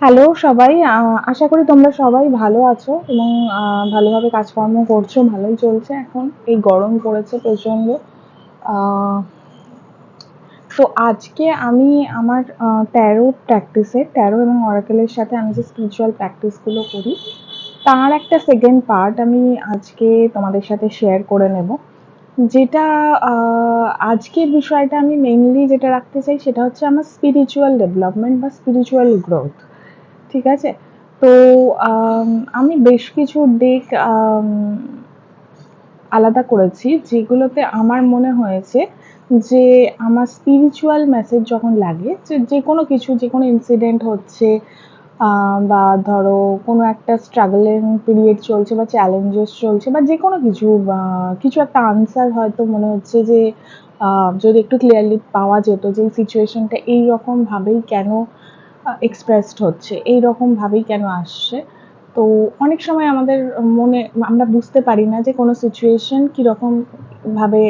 Hello সবাই। আশা করি তোমরা সবাই ভালো আছো এবং ভালোভাবে কাজকর্ম করছ ভালোই চলছে এখন। এই গরম পড়েছে প্রচণ্ড আহ, তো আজকে আমি আমার ট্যারো প্র্যাকটিসে ট্যারো এবং অরাকেলের সাথে আমি যে স্পিরিচুয়াল প্র্যাকটিসগুলো করি তার একটা সেকেন্ড পার্ট আমি আজকে তোমাদের সাথে শেয়ার করে নেব। যেটা আজকের বিষয়টা আমি মেইনলি যেটা রাখতে চাই সেটা হচ্ছে আমার স্পিরিচুয়াল ডেভেলপমেন্ট বা স্পিরিচুয়াল গ্রোথ ঠিক আছে? তো আমি বেশ কিছু আম, আলাদা করেছি যেগুলোতে আমার মনে হয়েছে যে আমার স্পিরিচুয়াল মেসেজ যখন লাগে যে যে কোনো কিছু যে কোনো ইনসিডেন্ট হচ্ছে বা ধরো কোনো একটা স্ট্রাগলিং পিরিয়ড চলছে বা চ্যালেঞ্জেস চলছে বা যে কোনো কিছু কিছু একটা আনসার হয়তো মনে হচ্ছে যে যদি একটু ক্লিয়ারলি পাওয়া যেত যে এই সিচুয়েশনটা এইরকমভাবেই কেন এক্সপ্রেসড হচ্ছে এই রকম ভাবেই কেন আসছে? তো অনেক সময় আমাদের মনে, আমরা বুঝতে পারি না যে কোনো সিচুয়েশন কীরকম ভাবে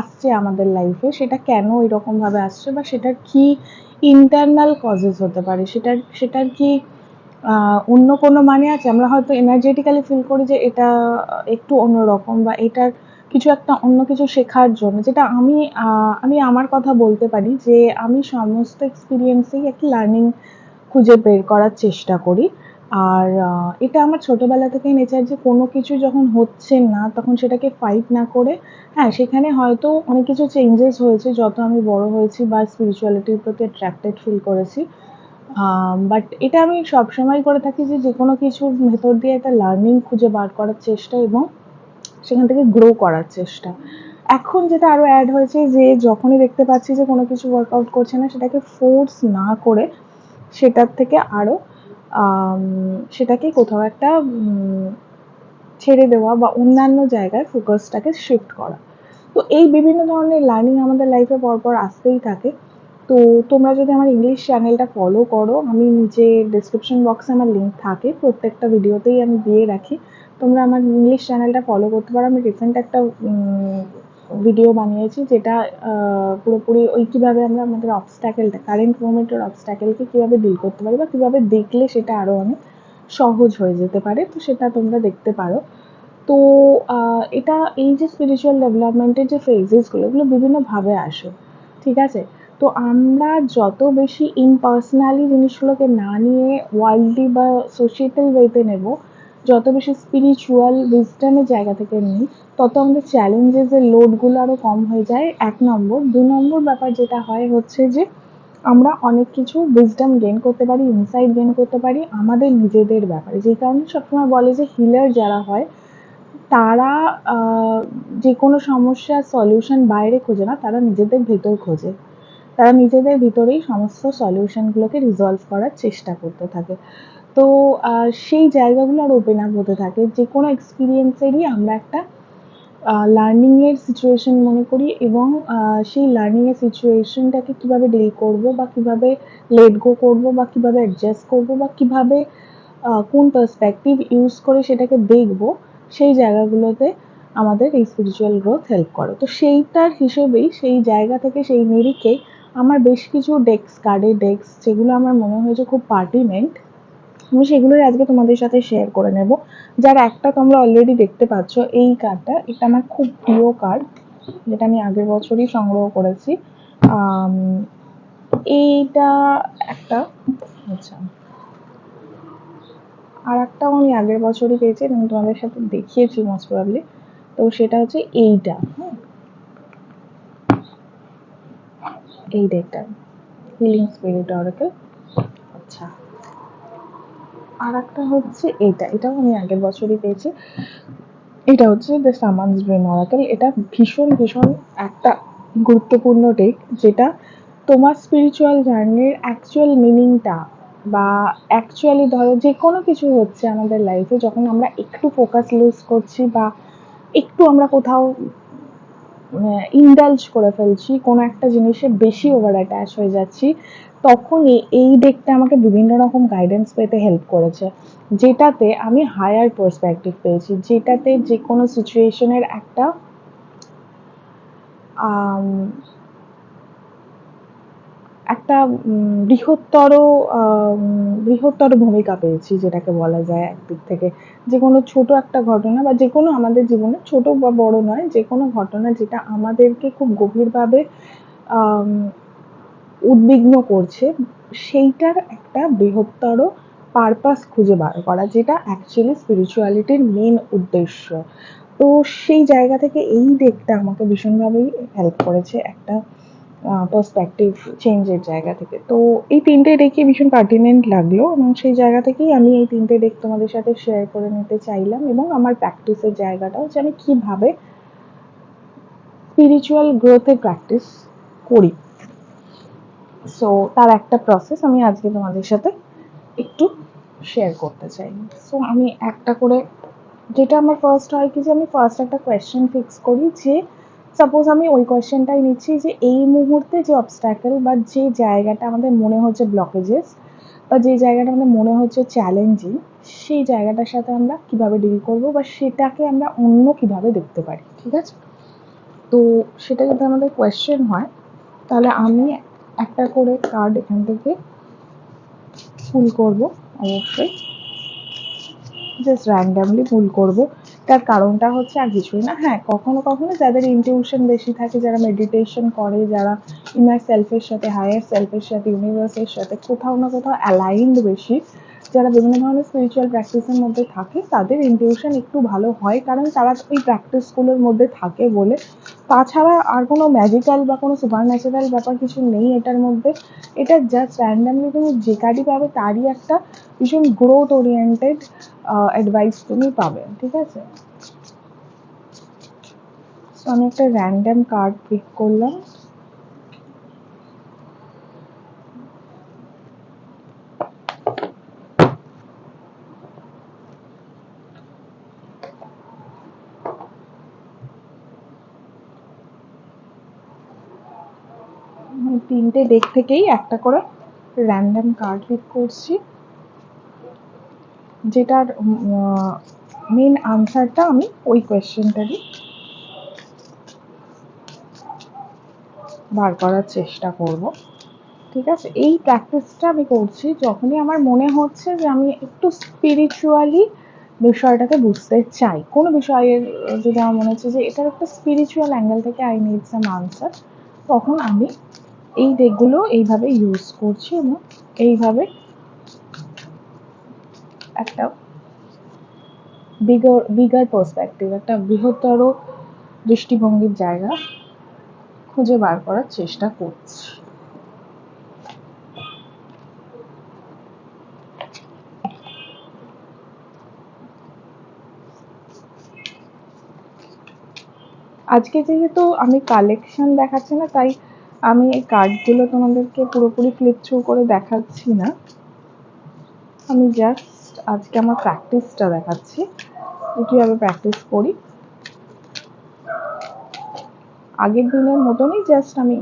আসছে আমাদের লাইফে সেটা কেন এরকম ভাবে আসছে বা সেটার কি ইন্টারনাল কজেস হতে পারে? সেটার সেটার কি অন্য কোনো মানে আছে? আমরা হয়তো এনার্জেটিক্যালি ফিল করি যে এটা একটু অন্যরকম বা এটার কিছু একটা অন্য কিছু শেখার জন্য, যেটা আমি আমি আমার কথা বলতে পারি যে আমি সমস্ত এক্সপিরিয়েন্সেই একটা লার্নিং খুঁজে বের করার চেষ্টা করি। আর এটা আমার ছোটবেলা থেকেই নেচার যে কোনো কিছু যখন হচ্ছে না, তখন সেটাকে ফাইট না করে হ্যাঁ সেখানে হয়তো অনেক কিছু চেঞ্জেস হয়েছে, যত আমি বড় হয়েছি বা স্পিরিচুয়ালিটির প্রতি অ্যাট্রাক্টেড ফিল করেছি। বাট এটা আমি সবসময় করে থাকি যে যে কোনো কিছুর ভেতর দিয়ে একটা লার্নিং খুঁজে বার করার চেষ্টা এবং সেখান থেকে গ্রো করার চেষ্টা। এখন যেটা আরও অ্যাড হয়েছে যে যখনই দেখতে পাচ্ছি যে কোনো কিছু ওয়ার্কআউট করছে না, সেটাকে ফোর্স না করে সেটার থেকে আরও সেটাকে কোথাও একটা ছেড়ে দেওয়া বা অন্যান্য জায়গায় ফোকাসটাকে শিফট করা। তো এই বিভিন্ন ধরনের লার্নিং আমাদের লাইফে পরপর আসতেই থাকে। তো তোমরা যদি আমার ইংলিশ চ্যানেলটা ফলো করো, আমি নিচে ডিসক্রিপশন বক্সে আমার লিঙ্ক থাকে। প্রত্যেকটা ভিডিওতেই আমি দিয়ে রাখি। তোমরা আমার ইংলিশ চ্যানেলটা ফলো করতে পারো। আমি রিসেন্ট একটা ভিডিও বানিয়েছি যেটা পুরোপুরি ওই কীভাবে আমরা আমাদের অবস্ট্যাকেলটা কারেন্ট মোমেন্টের অবস্ট্যাকেলকে কীভাবে ডিল করতে পারি বা কীভাবে দেখলে সেটা আরও অনেক সহজ হয়ে যেতে পারে, তো সেটা তোমরা দেখতে পারো। তো এটা এই যে স্পিরিচুয়াল ডেভেলপমেন্টের যে ফেজেসগুলো এগুলো বিভিন্নভাবে আসে, ঠিক আছে? তো আমরা যত বেশি ইমপার্সোনালি জিনিসগুলোকে না নিয়ে ওয়ার্ল্ডলি বা সোশিয়েটাল ওয়েতে নেব যত বেশি স্পিরিচুয়াল উইজডমের জায়গা থেকে নিই, তত আমাদের চ্যালেঞ্জেসের লোডগুলো আরও কম হয়ে যায়। এক নম্বর। দু নম্বর ব্যাপার যেটা হয় হচ্ছে যে, আমরা অনেক কিছু উইজডম গেইন করতে পারি ইনসাইট গেইন করতে পারি আমাদের নিজেদের ব্যাপারে। যেই কারণে সবসময় বলে যে হিলার যারা হয়, তারা যে কোনো সমস্যার সলিউশন বাইরে খোঁজে না, তারা নিজেদের ভেতর খোঁজে। তারা নিজেদের ভিতরেই সমস্ত সলিউশনগুলোকে রিজলভ করার চেষ্টা করতে থাকে। তো সেই জায়গাগুলো আর ওপেন আপ হতে থাকে। যে কোনো এক্সপিরিয়েন্সেরই আমরা একটা লার্নিংয়ের সিচুয়েশন মনে করি এবং সেই লার্নিংয়ের সিচুয়েশনটাকে কীভাবে ডিল করব বা কীভাবে লেট গো করব বা কীভাবে অ্যাডজাস্ট করব বা কীভাবে কোন পার্সপেক্টিভ ইউজ করে সেটাকে দেখব, সেই জায়গাগুলোতে আমাদের এই স্পিরিচুয়াল গ্রোথ হেল্প করে। তো সেইটার হিসেবেই, সেই জায়গা থেকে সেই নিরিখে আমার বেশ কিছু ডেক্স কার্ডের ডেক্স যেগুলো আমার মনে হয়েছে খুব পার্টিমেন্ট আমি সেগুলোই আজকে তোমাদের সাথে শেয়ার করে নেব। যার একটা তোমরা অলরেডি দেখতে পাচ্ছ, এই কার্ডটা এটা আমার খুব প্রিয় কার্ড যেটা আমি আগের বছরই সংগ্রহ করেছি। এইটা একটা আচ্ছা। আর একটাও আমি আগের বছরই পেয়েছি এবং তোমাদের সাথে দেখিয়েছি মোস্ট প্রবাবলি তো সেটা হচ্ছে এইটা হ্যাঁ এই ডেকটা হিলিং স্পিরিট অরাকেল আচ্ছা। আর একটা হচ্ছে এটা, এটাও আমি আগের বছরই পেয়েছি। এটা হচ্ছে দ্য সামান্স ড্রিম অরাকেল এটা ভীষণ ভীষণ একটা গুরুত্বপূর্ণ ডেক যেটা তোমার স্পিরিচুয়াল জার্নির অ্যাকচুয়াল মিনিংটা বা অ্যাকচুয়ালি ধরো যে কোনো কিছু হচ্ছে আমাদের লাইফে যখন আমরা একটু ফোকাস লুজ করছি বা একটু আমরা কোথাও ইন্ডালজ করে ফেলছি, কোনো একটা জিনিসে বেশি ওভার অ্যাটাচ হয়ে যাচ্ছি তখন এই- দিকটা আমাকে বিভিন্ন রকম গাইডেন্স পেতে হেল্প করেছে। যেটাতে আমি হায়ার পার্সপেক্টিভ পেয়েছি, যেটাতে যে কোনো সিচুয়েশনের একটা একটা বৃহত্তর বৃহত্তর ভূমিকা পেয়েছি যেটাকে বলা যায় একদিক থেকে। যে কোনো ছোট একটা ঘটনা বা যে কোনো আমাদের জীবনে ছোট বা বড় নয় যে কোনো ঘটনা যেটা আমাদেরকে খুব গভীরভাবে উদ্বিগ্ন করছে, সেইটার একটা বৃহত্তর পারপাস খুঁজে বার করা, যেটা অ্যাকচুয়ালি স্পিরিচুয়ালিটির মেন উদ্দেশ্য। তো সেই জায়গা থেকে এই ডেকটা আমাকে ভীষণভাবেই হেল্প করেছে একটা পার্সপেক্টিভ চেঞ্জের জায়গা থেকে। তো এই তিনটে ডেকই ভীষণ পার্টিনেন্ট লাগল এবং সেই জায়গা থেকেই আমি এই তিনটে ডেক তোমাদের সাথে শেয়ার করে নিতে চাইলাম এবং আমার প্র্যাকটিসের জায়গাটাও যে আমি কীভাবে স্পিরিচুয়াল গ্রোথের প্র্যাকটিস করি। সো তার একটা প্রসেস আমি আজকে তোমাদের সাথে একটু শেয়ার করতে চাই। সো আমি একটা করে, যেটা আমার ফার্স্ট হয় কি যে আমি ফার্স্ট একটা কোয়েশ্চেন ফিক্স করি যে সাপোজ আমি ওই কোয়েশ্চেনটাই নিচ্ছি যে, এই মুহূর্তে যে অবস্ট্যাকেল বা যে জায়গাটা আমাদের মনে হচ্ছে ব্লকেজেস বা যে জায়গাটা আমাদের মনে হচ্ছে চ্যালেঞ্জিং সেই জায়গাটার সাথে আমরা কীভাবে ডিল করব বা সেটাকে আমরা অন্য কীভাবে দেখতে পারি, ঠিক আছে? তো সেটা যদি আমাদের কোয়েশ্চেন হয়, তাহলে আমি একটা করে কার্ড এখান থেকে ফুল করব অবশ্যই জাস্ট র্যান্ডামলি ভুল করব। তার কারণটা হচ্ছে আর কিছুই না। হ্যাঁ কখনো কখনো যাদের ইনটিউশন বেশি থাকে, যারা মেডিটেশন করে, যারা ইনার সেলফের সাথে হায়ার সেলফের সাথে ইউনিভার্সের সাথে, কোথাও না কোথাও অ্যালাইন্ড বেশি যারা বিভিন্ন ধরনের স্পিরিচুয়াল প্র্যাকটিসের মধ্যে থাকে, তাদের ইনটিউশন একটু ভালো হয়। কারণ তারা ওই প্র্যাকটিসগুলোর মধ্যে থাকে বলে। তাছাড়া আর কোনো ম্যাজিক্যাল বা কোনো সুপার ন্যাচারাল ব্যাপার কিছু নেই এটার মধ্যে। এটা জাস্ট র্যান্ডামলি তুমি যে কার্ডই পাবে, তারই একটা ভীষণ গ্রোথ ওরিয়েন্টেড অ্যাডভাইস তুমি পাবে, ঠিক আছে? আমি একটা র্যান্ডাম কার্ড পিক করলাম আমি তিনটে ডেক থেকেই একটা করে র্যান্ডম কার্ড পিক করছি। যেটার মেন আনসারটা আমি ওই কোয়েশ্চেনটারই বার করার চেষ্টা করব। ঠিক আছে? এই প্র্যাকটিসটা আমি করছি যখনই আমার মনে হচ্ছে যে আমি একটু স্পিরিচুয়ালি বিষয়টাকে বুঝতে চাই। কোনো বিষয়ের যদি আমার মনে হচ্ছে যে এটার একটা স্পিরিচুয়াল অ্যাঙ্গেল থেকে আই নিড সাম আনসার তখন আমি এই ডেকগুলো এইভাবে ইউজ করছি এবং এইভাবে একটা বিগার বিগার পার্সপেক্টিভ একটা বৃহত্তর দৃষ্টিভঙ্গির জায়গা খুঁজে বার করার চেষ্টা করছি। আজকে যেহেতু আমি কালেকশন দেখাচ্ছি না, তাই আমি এই কার্ডগুলো তোমাদেরকে পুরোপুরি ফ্লিপ থ্রু করে দেখাচ্ছি না। আমি জাস্ট আজকে আমার প্র্যাকটিসটা দেখাচ্ছি। কীভাবে প্র্যাকটিস করি? আগের দিনের মতনই জাস্ট আমি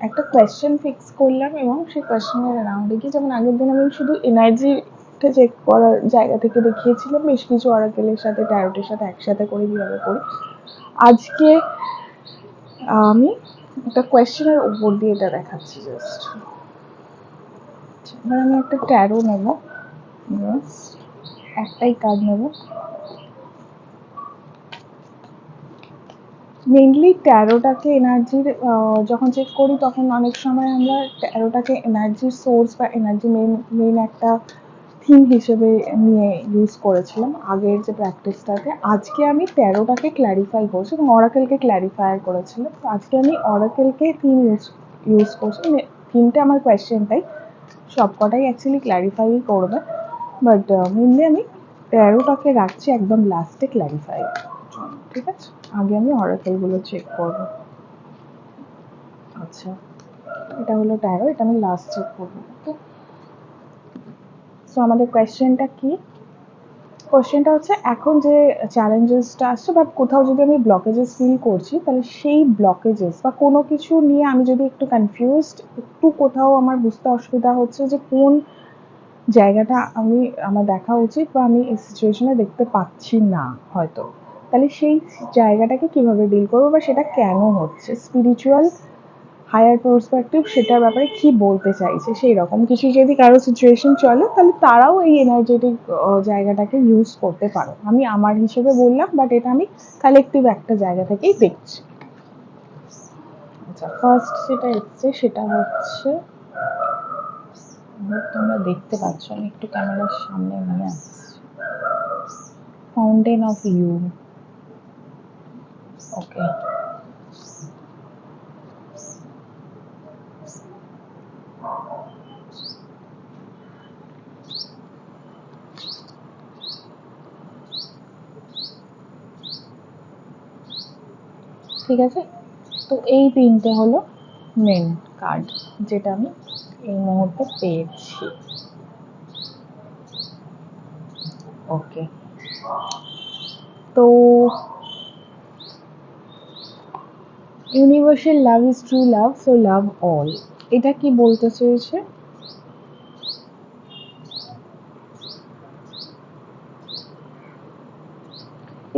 একটা কোয়েশ্চেন ফিক্স করলাম এবং সেই কোয়েশ্চেনের রাউন্ডে গিয়ে যেমন আগের দিন আমি শুধু এনার্জিটা চেক করার জায়গা থেকে দেখিয়েছিলাম, বেশ কিছু অরাকেলের সাথে ট্যারোটের সাথে একসাথে করে কীভাবে করি। আজকে আমি একটা কোয়েশ্চেনের উপর দিয়ে এটা দেখাচ্ছি জাস্ট এবার আমি একটা ট্যারো নেব। একটাই কার্ড নেব। মেনলি ট্যারোটাকে এনার্জির যখন চেক করি তখন অনেক সময় আমরা ট্যারোটাকে এনার্জির সোর্স বা এনার্জি মেন মেন একটা থিম হিসেবে নিয়ে ইউজ করেছিলাম। আগের যে প্র্যাকটিসটাকে আজকে আমি তেরোটাকে ক্ল্যারিফাই করছি এবং অরাকেলকে ক্ল্যারিফায়ার করেছিলাম। তো আজকে আমি অরাকেলকে থিম ইউজ ইউজ করছি। থিমটা আমার কোয়েশ্চেনটাই সবকটাই অ্যাকচুয়ালি ক্ল্যারিফাই করবে। বাট মেনলি আমি তেরোটাকে রাখছি, একদম লাস্টে ক্ল্যারিফাই ঠিক আছে? আগে আমি অরাকেলগুলো চেক করব। আচ্ছা এটা হলো ট্যারো এটা আমি লাস্ট চেক করব। ওকে সো আমাদের কোয়েশ্চেনটা কি? কোয়েশ্চেনটা হচ্ছে, এখন যে চ্যালেঞ্জেসটা আসছে বা কোথাও যদি আমি ব্লকেজেস ফিল করছি, তাহলে সেই ব্লকেজেস বা কোনো কিছু নিয়ে আমি যদি একটু কনফিউজড একটু কোথাও আমার বুঝতে অসুবিধা হচ্ছে যে কোন জায়গাটা আমি, আমার দেখা উচিত বা আমি এই সিচুয়েশনে দেখতে পাচ্ছি না হয়তো। তাহলে সেই জায়গাটাকে কীভাবে ডিল করব বা সেটা কেন হচ্ছে? স্পিরিচুয়াল হায়ার পার্সপেক্টিভ সেটার ব্যাপারে কি বলতে চাইছে, সেই রকম কিছু যদি কারও সিচুয়েশন চলে, তাহলে তারাও এই এনার্জেটিক জায়গাটাকে ইউজ করতে পারো। আমি আমার হিসেবে বললাম বাট এটা আমি কালেকটিভ একটা জায়গা থেকেই দেখছি। আচ্ছা ফার্স্ট যেটা এসছে, সেটা হচ্ছে তোমরা দেখতে পাচ্ছ, আমি একটু ক্যামেরার সামনে নিয়ে আসছি। ফাউন্টেন অফ ইউ ওকে ঠিক আছে? তো এই তিনটে হলো মেন কার্ড যেটা আমি এই মুহূর্তে পেয়েছি। ওকে তো universal love is true love so love all এটা কি বলতে চেয়েছে?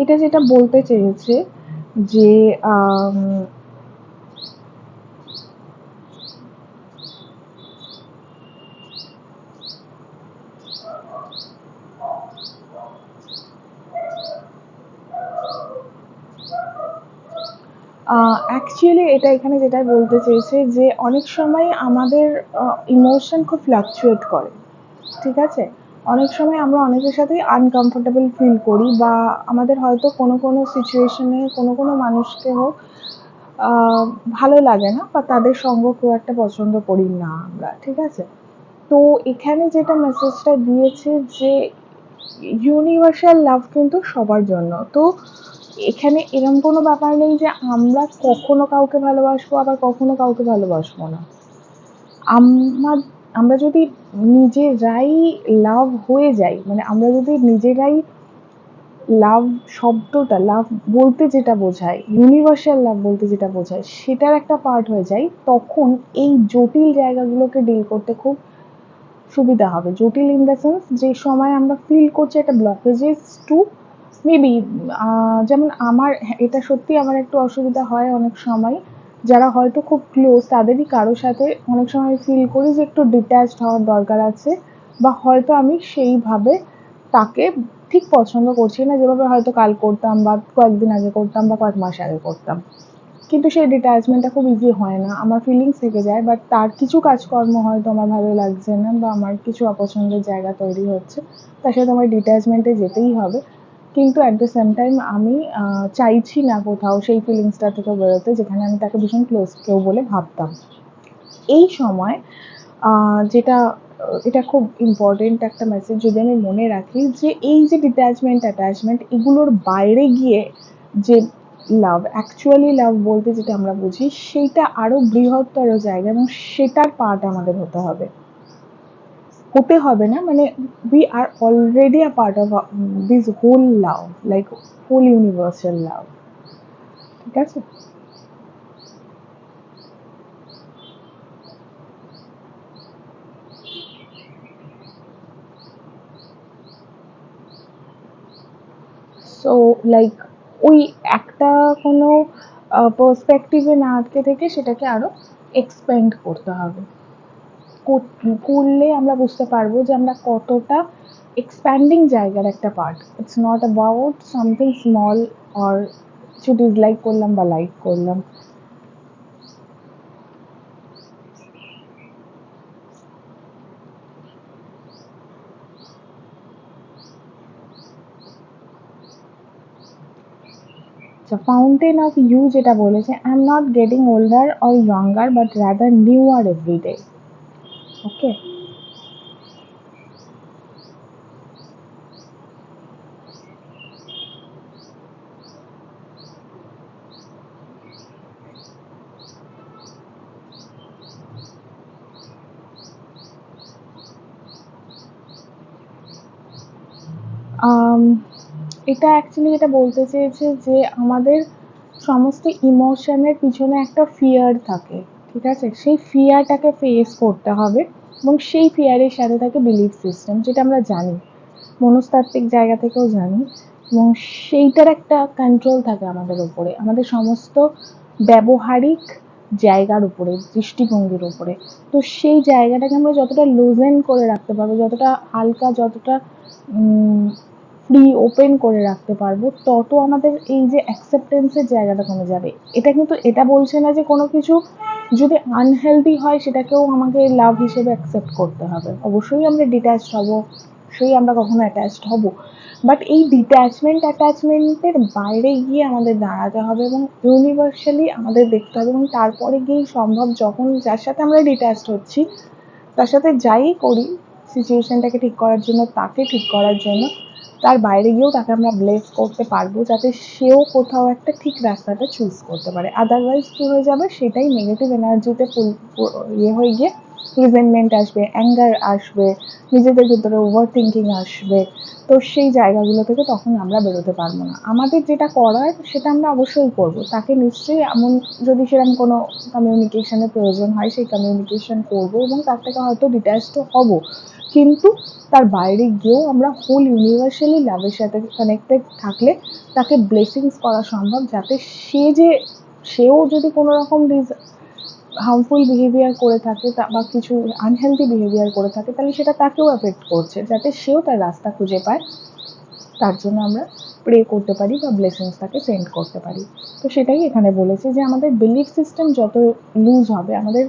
এটা যেটা বলতে চেয়েছে যে অ্যাকচুয়ালি এটা এখানে যেটা বলতে চেয়েছে যে, অনেক সময় আমাদের ইমোশন খুব ফ্লাকচুয়েট করে, ঠিক আছে? অনেক সময় আমরা অনেকের সাথেই আনকমফোর্টেবল ফিল করি বা আমাদের হয়তো কোনো কোনো সিচুয়েশনে কোনো কোনো মানুষকে হোক ভালো লাগে না বা তাদের সঙ্গ খুব একটা পছন্দ করি না আমরা, ঠিক আছে? তো এখানে যেটা মেসেজটা দিয়েছে যে ইউনিভার্সাল লাভ কিন্তু সবার জন্য। তো এখানে এরম কোনো ব্যাপার নেই যে আমরা কখনো কাউকে ভালোবাসবো, আবার কখনো কাউকে ভালোবাসবো না। আমার আমরা যদি নিজেরাই লাভ হয়ে যাই মানে আমরা যদি নিজেরাই লাভ শব্দটা লাভ বলতে যেটা বোঝায় ইউনিভার্সাল লাভ বলতে যেটা বোঝায়, সেটার একটা পার্ট হয়ে যায়, তখন এই জটিল জায়গাগুলোকে ডিল করতে খুব সুবিধা হবে। জটিল ইন দ্য সেন্স যে সময় আমরা ফিল করছি একটা ব্লকেজেস টু মেবি যেমন আমার, এটা সত্যি আমার একটু অসুবিধা হয় অনেক সময়। যারা হয়তো খুব ক্লোজ তাদেরই কারোর সাথে অনেক সময় ফিল করি যে একটু ডিট্যাচড হওয়ার দরকার আছে বা হয়তো আমি সেইভাবে তাকে ঠিক পছন্দ করছি না, যেভাবে হয়তো কাল করতাম বা কয়েকদিন আগে করতাম বা কয়েক মাস আগে করতাম। কিন্তু সেই ডিট্যাচমেন্টটা খুব ইজি হয় না। আমার ফিলিংস থেকে যায় বাট তার কিছু কাজকর্ম হয়তো আমার ভালো লাগছে না বা আমার কিছু অপছন্দের জায়গা তৈরি হচ্ছে, তার সাথে আমার ডিট্যাচমেন্টে যেতেই হবে। কিন্তু অ্যাট দ্য সেম টাইম আমি চাইছি না কোথাও সেই ফিলিংসটা থেকে বেরোতে, যেখানে আমি তাকে ভীষণ ক্লোজ কেউ বলে ভাবতাম। এই সময় যেটা, এটা খুব ইম্পর্টেন্ট একটা মেসেজ যদি আমি মনে রাখি, যে এই যে ডিট্যাচমেন্ট অ্যাটাচমেন্ট এগুলোর বাইরে গিয়ে যে লাভ অ্যাকচুয়ালি লাভ বলতে যেটা আমরা বুঝি, সেইটা আরও বৃহত্তর জায়গা এবং সেটার পার্ট আমাদের হতে হবে। হতে হবে না মানে we are already a part of this whole love like whole universal love ঠিক আছে? সো লাইক ওই একটা কোনো পার্সপেক্টিভে না আটকে থেকে সেটাকে আরও এক্সপেন্ড করতে হবে। করলে আমরা বুঝতে পারব যে আমরা কতটা এক্সপ্যান্ডিং জায়গার একটা part it's not about something small or কিছু ডিসলাইক করলাম বা লাইক করলাম। আচ্ছা ফাউন্টেন অফ ইউ যেটা বলেছে I am not getting older or younger but rather new R every day okay. এটা অ্যাকচুয়ালি এটা বলতে চেয়েছে যে আমাদের সমস্ত ইমোশনের পিছনে একটা ফিয়ার থাকে, ঠিক আছে? সেই ফিয়ারটাকে ফেস করতে হবে। এবং সেই ফিয়ারের সাথে থাকে বিলিফ সিস্টেম যেটা আমরা জানি। মনস্তাত্ত্বিক জায়গা থেকেও জানি। এবং সেইটার একটা কন্ট্রোল থাকে আমাদের উপরে। আমাদের সমস্ত ব্যবহারিক জায়গার উপরে, দৃষ্টিভঙ্গির উপরে। তো সেই জায়গাটাকে আমরা যতটা লুজেন করে রাখতে পারব, যতটা হালকা, যতটা ফ্রি ওপেন করে রাখতে পারব, তত আমাদের এই যে অ্যাকসেপ্টেন্সের জায়গাটা কমে যাবে। এটা কিন্তু, এটা বলছে না যে কোনো কিছু যদি আনহেলদি হয়, সেটাকেও আমাকে লাভ হিসেবে অ্যাকসেপ্ট করতে হবে। অবশ্যই আমরা ডিট্যাচড হব, অবশ্যই আমরা কখনো অ্যাটাচড হব। বাট এই ডিট্যাচমেন্ট অ্যাটাচমেন্টের বাইরে গিয়ে আমাদের দাঁড়াতে হবে এবং ইউনিভার্সালি আমাদের দেখতে হবে এবং তারপরে গিয়েই সম্ভব যখন যার সাথে আমরা ডিট্যাচড হচ্ছি, তার সাথে যাই করি সিচুয়েশনটাকে ঠিক করার জন্য, তাকে ঠিক করার জন্য। তার বাইরে গিয়েও তাকে আমরা ব্লেস করতে পারব, যাতে সেও কোথাও একটা ঠিক রাস্তাটা চুজ করতে পারে। আদারওয়াইজ কী হয়ে যাবে? সেটাই নেগেটিভ এনার্জিতে ইয়ে হয়ে গিয়ে রিজেনমেন্ট আসবে অ্যাঙ্গার আসবে, নিজেদের ভিতরে ওভার থিঙ্কিং আসবে। তো সেই জায়গাগুলো থেকে তখন আমরা বেরোতে পারব না। আমাদের যেটা করার সেটা আমরা অবশ্যই করব। তাকে নিশ্চয়ই এমন যদি সেরকম কোনো কমিউনিকেশনের প্রয়োজন হয়, সেই কমিউনিকেশন করব এবং তার থেকে হয়তো ডিট্যাচড হব। কিন্তু তার বাইরে গিয়েও আমরা হোল ইউনিভার্সালি লাভের সাথে কানেক্টেড থাকলে তাকে ব্লেসিংস করা সম্ভব যাতে সে যে, সেও যদি কোনো রকম হার্মফুল বিহেভিয়ার করে থাকে বা কিছু আনহেলদি বিহেভিয়ার করে থাকে তাহলে সেটা তাকেও অ্যাফেক্ট করছে, যাতে সেও তার রাস্তা খুঁজে পায়। তার জন্য আমরা প্রে করতে পারি বা ব্লেসিংস তাকে সেন্ড করতে পারি। তো সেটাই এখানে বলেছে যে আমাদের বিলিফ সিস্টেম যত লুজ হবে, আমাদের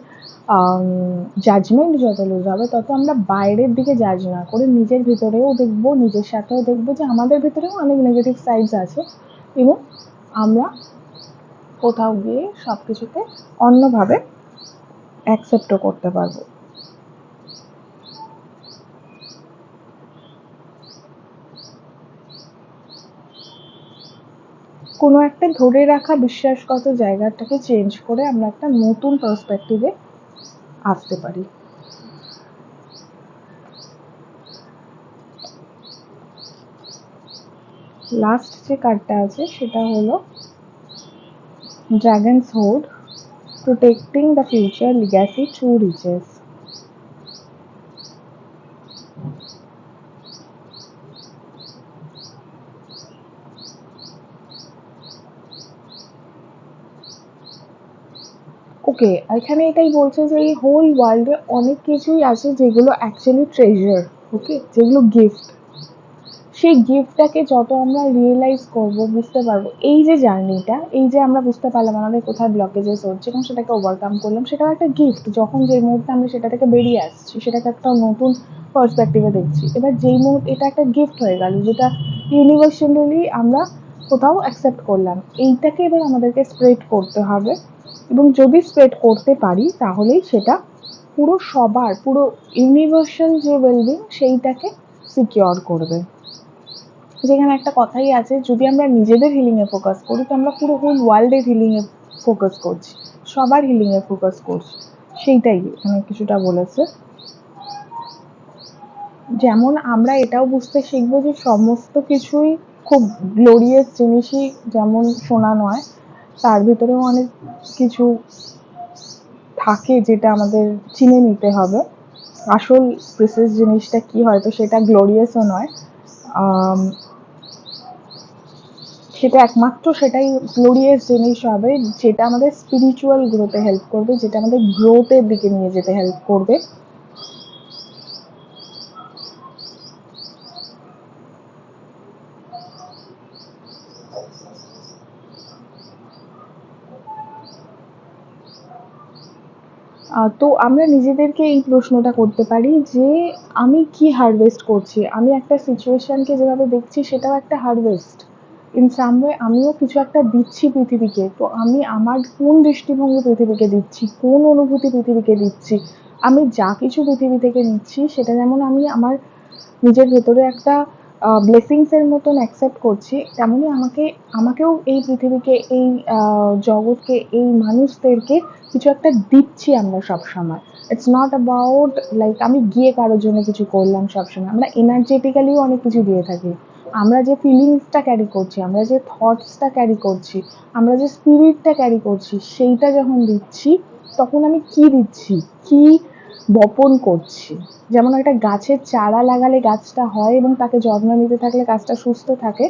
জাজমেন্ট যত লুজ হবে, তত আমরা বাইরের দিকে জাজ না করে নিজের ভিতরেও দেখব, নিজের সাথেও দেখব যে আমাদের ভিতরেও অনেক নেগেটিভ সাইডস আছে এবং আমরা কোথাও গিয়ে সব কিছুকে অন্যভাবে অ্যাকসেপ্টও করতে পারব। কোনো একটা ধরে রাখা বিশ্বাসগত জায়গাটাকে চেঞ্জ করে আমরা একটা নতুন পার্সপেক্টিভে আসতে পারি লাস্ট যে কার্ডটা আছে, সেটা হলো dragons hoard protecting the future legacy through riches. Okay এখানে এটাই বলছে যে এই হোল ওয়ার্ল্ডে অনেক কিছুই আছে যেগুলো অ্যাকচুয়ালি ট্রেজার ওকে যেগুলো গিফট সেই গিফটটাকে যত আমরা রিয়েলাইজ করব, বুঝতে পারব। এই যে জার্নিটা এই যে আমরা বুঝতে পারলাম আমাদের কোথায় ব্লকেজেস হচ্ছে এবং সেটাকে ওভারকাম করলাম, সেটাও একটা গিফট যখন যে মুহূর্তে আমরা সেটা থেকে বেরিয়ে আসছি, সেটাকে একটা নতুন পার্সপেক্টিভে দেখছি। এবার যেই মুহূর্তে এটা একটা গিফট হয়ে গেল, যেটা ইউনিভার্সালি আমরা কোথাও অ্যাকসেপ্ট করলাম, এইটাকে এবার আমাদেরকে স্প্রেড করতে হবে। এবং যদি স্প্রেড করতে পারি, তাহলেই সেটা পুরো সবার, পুরো ইউনিভার্সাল যে ওয়েলবিং সেইটাকে সিকিওর করবে। যেখানে একটা কথাই আছে, যদি আমরা নিজেদের হিলিংয়ে ফোকাস করি, তো আমরা পুরো হোল ওয়ার্ল্ডের হিলিংয়ে ফোকাস করছি, সবার হিলিংয়ে ফোকাস করছি। সেইটাই এখানে কিছুটা বলেছে। যেমন আমরা এটাও বুঝতে শিখব যে সমস্ত কিছুই খুব গ্লোরিয়াস জিনিসই যেমন শোনা নয় তার ভিতরেও অনেক কিছু থাকে যেটা আমাদের চিনে নিতে হবে। আসল প্রেসেস জিনিসটা কি হয়তো সেটা গ্লোরিয়াসও নয় সেটা একমাত্র সেটাই গ্লোরিয়াস জিনিস হবে যেটা আমাদের স্পিরিচুয়াল গ্রোথে হেল্প করবে, যেটা আমাদের গ্রোথের দিকে নিয়ে যেতে হেল্প করবে। তো আমরা নিজেদেরকে এই প্রশ্নটা করতে পারি যে আমি কি হারভেস্ট করছি? আমি একটা সিচুয়েশানকে যেভাবে দেখছি সেটাও একটা হারভেস্ট ইন সাম ওয়ে আমিও কিছু একটা দিচ্ছি পৃথিবীকে। তো আমি আমার কোন দৃষ্টিভঙ্গি পৃথিবীকে দিচ্ছি? কোন অনুভূতি পৃথিবীকে দিচ্ছি? আমি যা কিছু পৃথিবী থেকে নিচ্ছি, সেটা যেমন আমি আমার নিজের ভেতরে একটা ব্লেসিংসের মতন অ্যাকসেপ্ট করছি, তেমনই আমাকে, আমাকেও এই পৃথিবীকে, এই জগৎকে, এই মানুষদেরকে কিছু একটা দিচ্ছি আমরা সব সময় ইটস নট অ্যাবাউট লাইক আমি গিয়ে কারোর জন্য কিছু করলাম সবসময়। আমরা এনার্জেটিক্যালিও অনেক কিছু দিয়ে থাকি। আমরা যে ফিলিংসটা ক্যারি করছি, আমরা যে থটসটা ক্যারি করছি, আমরা যে স্পিরিটটা ক্যারি করছি, সেইটা যখন দিচ্ছি, তখন আমি কি দিচ্ছি? কি বপন করছি। যেমন একটা গাছের চারা লাগালে গাছটা হয় এবং তাকে যত্ন নিতে থাকলে গাছটা সুস্থ থাকে,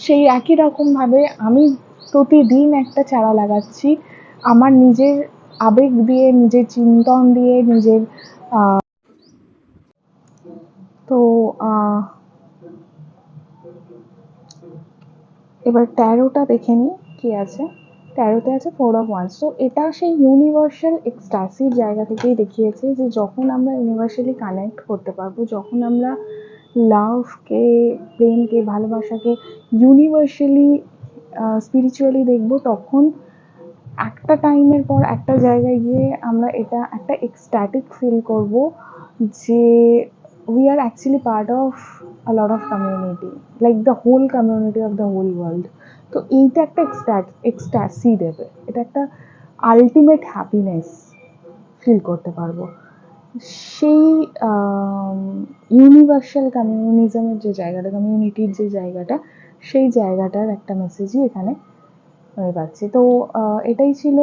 সেই একই রকমভাবে আমি প্রতিদিন একটা চারা লাগাচ্ছি। আমার নিজের আবেগ দিয়ে, নিজের চিন্তন দিয়ে, নিজের তো এবার তেরোটা দেখে নিই কি আছে। ট্যারোতে আছে ফোর অফ ওয়ান্স তো এটা সেই ইউনিভার্সাল এক্সট্যাসির জায়গা থেকেই দেখিয়েছে যে যখন আমরা ইউনিভার্সালি কানেক্ট করতে পারব, যখন আমরা লাভকে প্রেমকে, ভালোবাসাকে ইউনিভার্সালি স্পিরিচুয়ালি দেখব, তখন একটা টাইমের পর একটা জায়গায় গিয়ে আমরা এটা একটা এক্সট্যাটিক ফিল করব যে we are actually part of a lot of community like the whole community of the whole world তো এইটা একটা এক্সট্যাট এক্সট্যাসি দেবে এটা একটা আলটিমেট হ্যাপিনেস ফিল করতে পারব। সেই ইউনিভার্সাল কমিউনিজমের যে জায়গাটা কমিউনিটির যে জায়গাটা, সেই জায়গাটার একটা মেসেজই এখানে আমি পাচ্ছি। তো এটাই ছিল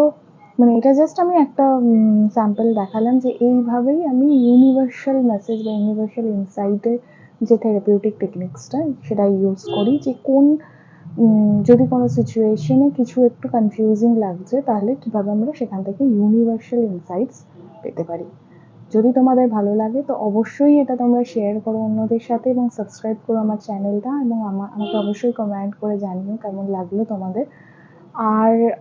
মানে এটা জাস্ট আমি একটা স্যাম্পল দেখালাম যে এইভাবেই আমি ইউনিভার্সাল মেসেজ বা ইউনিভার্সাল ইনসাইটের যে থেরাপিউটিক টেকনিক্সটা সেটা ইউজ করি যে কোন যদি কোনো সিচুয়েশনে কিছু একটু কনফিউজিং লাগছে, তাহলে কীভাবে আমরা সেখান থেকে ইউনিভার্সাল ইনসাইটস পেতে পারি? যদি তোমাদের ভালো লাগে, তো অবশ্যই এটা তোমরা শেয়ার করো অন্যদের সাথে এবং সাবস্ক্রাইব করো আমার চ্যানেলটা এবং আমা- আমাকে অবশ্যই কমেন্ট করে জানিও কেমন লাগল তোমাদের। আর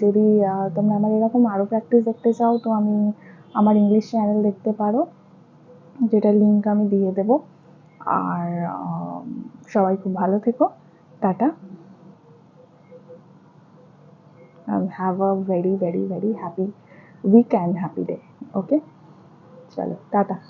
যদি তোমরা আমার এরকম আরও প্র্যাকটিস দেখতে চাও, তো আমি আমার ইংলিশ চ্যানেল দেখতে পারো, যেটার লিঙ্ক আমি দিয়ে দেবো। আর সবাই খুব ভালো থেকো। Tata. Um, have a very, very, very happy week and happy day. Okay? Chalo, Tata.